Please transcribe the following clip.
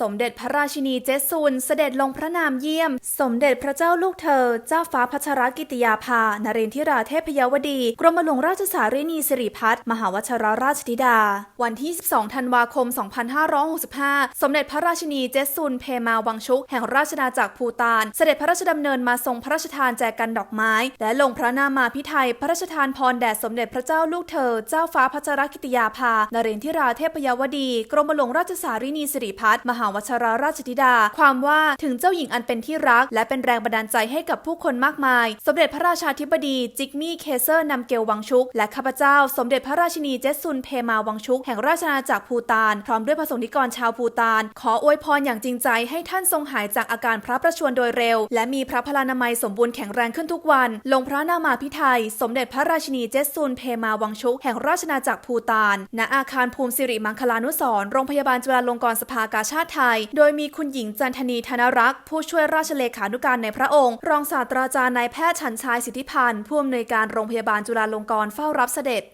สมเด็จพระราชินีเจซุนเสด็จลงพระนามเยี่ยม สมเด็จพระเจ้าลูกเธอ เจ้าฟ้าพัชรกิติยาภานเรนทิราเทพยวดี กรมหลวงราชสารีนีสิริพัฒน์มหาวชรราชธิดา วันที่ 12 ธันวาคม 2565 สมเด็จพระราชินีเจซุนเพมาวังชุก แห่งราชนาจักรภูตาน เสด็จพระราชดำเนินมาทรงพระราชทานแจกันดอกไม้ และลงพระนามาพิไทยพระราชทานพรแด่สมเด็จพระเจ้าลูกเธอ เจ้าฟ้าพัชรกิติยาภานเรนทิราเทพยวดี กรมหลวงราชสารีนีสิริพัฒน์มหาวัชรราชธิดา ความว่าถึงเจ้าหญิงอันเป็นที่รัก และเป็นแรงบันดาลใจให้กับผู้คนมากมาย สมเด็จพระราชาธิบดีจิกมี่เคเซอร์นำเกลวังชุก และข้าพเจ้า สมเด็จพระราชินีเจสุนเพมาวังชุก แห่งราชอาณาจักรภูตาน พร้อมด้วยพระสงฆ์นิกรชาวภูตาน ขออวยพรอย่างจริงใจให้ท่านทรงหายจากอาการพระประชวรโดยเร็ว และมีพระพลานามัยสมบูรณ์แข็งแรงขึ้นทุกวัน ลงพระนามาพิไทย สมเด็จพระราชินีเจสุนเพมาวังชุก แห่งราชอาณาจักรภูตาน ณอาคารภูมิสิริมังคลานุสรโรงพยาบาลจุฬาลงกรณ์สภากาชาติไทย โดยมีคุณหญิงจันทนีธนรักษ์ผู้ช่วยราชเลขานุการในพระองค์ รองศาสตราจารย์นายแพทย์ชันชายสิทธิพันธ์ผู้อำนวยการโรงพยาบาลจุฬาลงกรณ์เฝ้ารับเสด็จ